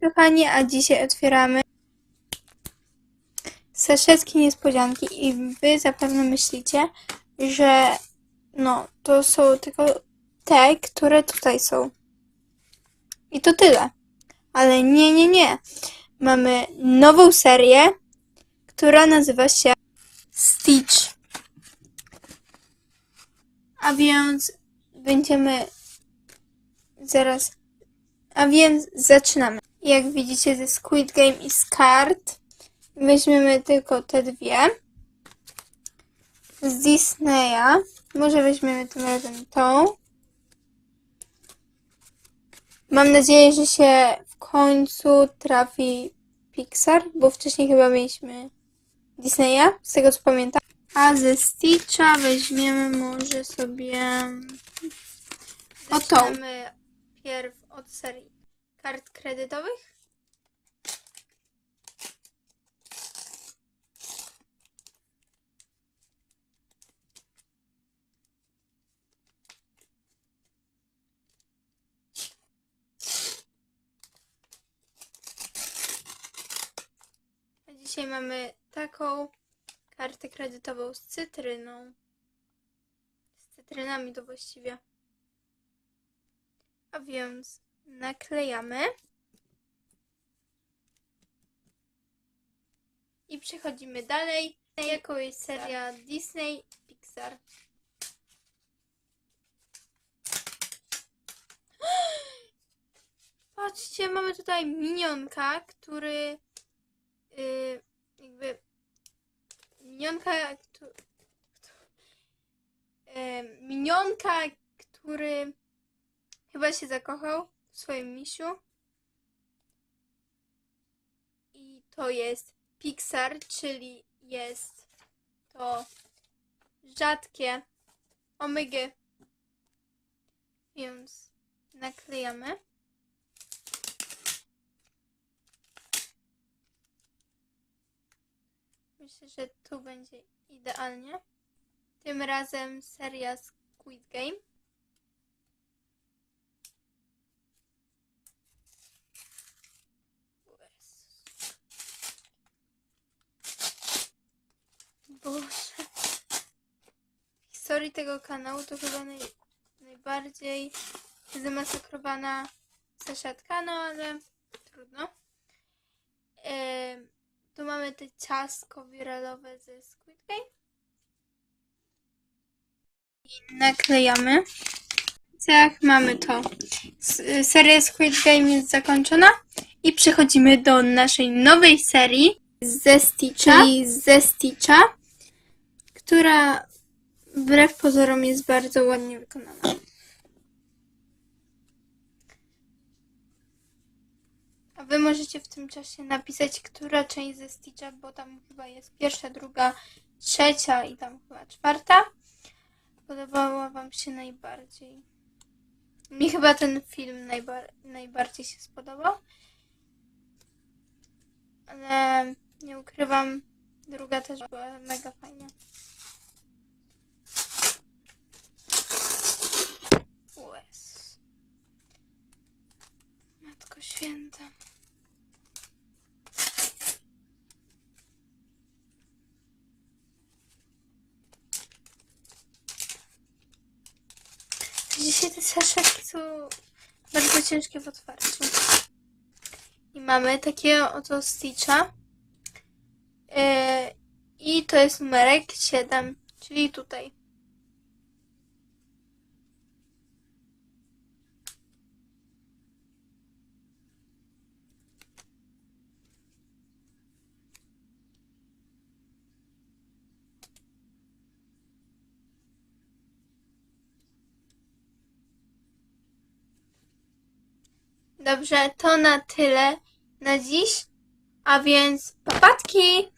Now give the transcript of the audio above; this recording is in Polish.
kochani, a dzisiaj otwieramy saszetki niespodzianki i wy zapewne myślicie, że no, to są tylko te, które tutaj są. I to tyle. Ale nie, nie, nie. Mamy nową serię, która nazywa się Stitch. A więc będziemy zaraz. A więc zaczynamy. Jak widzicie ze Squid Game i z kart weźmiemy tylko te dwie. Z Disneya. Może weźmiemy tym razem tą. Mam nadzieję, że się w końcu trafi Pixar, bo wcześniej chyba mieliśmy Disneya, z tego co pamiętam. A ze Stitcha weźmiemy może sobie o tą. Zaczynamy pierw od serii kart kredytowych. A dzisiaj mamy taką kartę kredytową z cytryną. Z cytrynami to właściwie. A więc naklejamy. I przechodzimy dalej. Jaką jest seria Disney Pixar. Patrzcie, mamy tutaj minionka, który yy, jakby minionka, który, minionka, który chyba się zakochał w swoim misiu. I to jest Pixar, czyli jest to rzadkie omygy. Więc naklejamy. Myślę, że tu będzie idealnie. Tym razem seria Squid Game. Boże. W historii tego kanału to chyba naj, najbardziej zamasakrowana saszetka, no ale trudno. Tu mamy te ciastko wiralowe ze Squid Game. I naklejamy. Jak mamy to. Seria Squid Game jest zakończona. I przechodzimy do naszej nowej serii ze Stitcha, czyli ze Stitcha, która wbrew pozorom jest bardzo ładnie wykonana. A wy możecie w tym czasie napisać, która część ze Stitcha, bo tam chyba jest pierwsza, druga, trzecia i tam chyba czwarta. Podobała wam się najbardziej. Mi chyba ten film najbar- najbardziej się spodobał. Ale nie ukrywam, druga też była mega fajna. Święta. Dzisiaj te saszetki są bardzo ciężkie w otwarciu. I mamy takiego oto Stitcha. Yy, I to jest numerek 7, czyli tutaj. Dobrze, to na tyle na dziś. A więc papatki!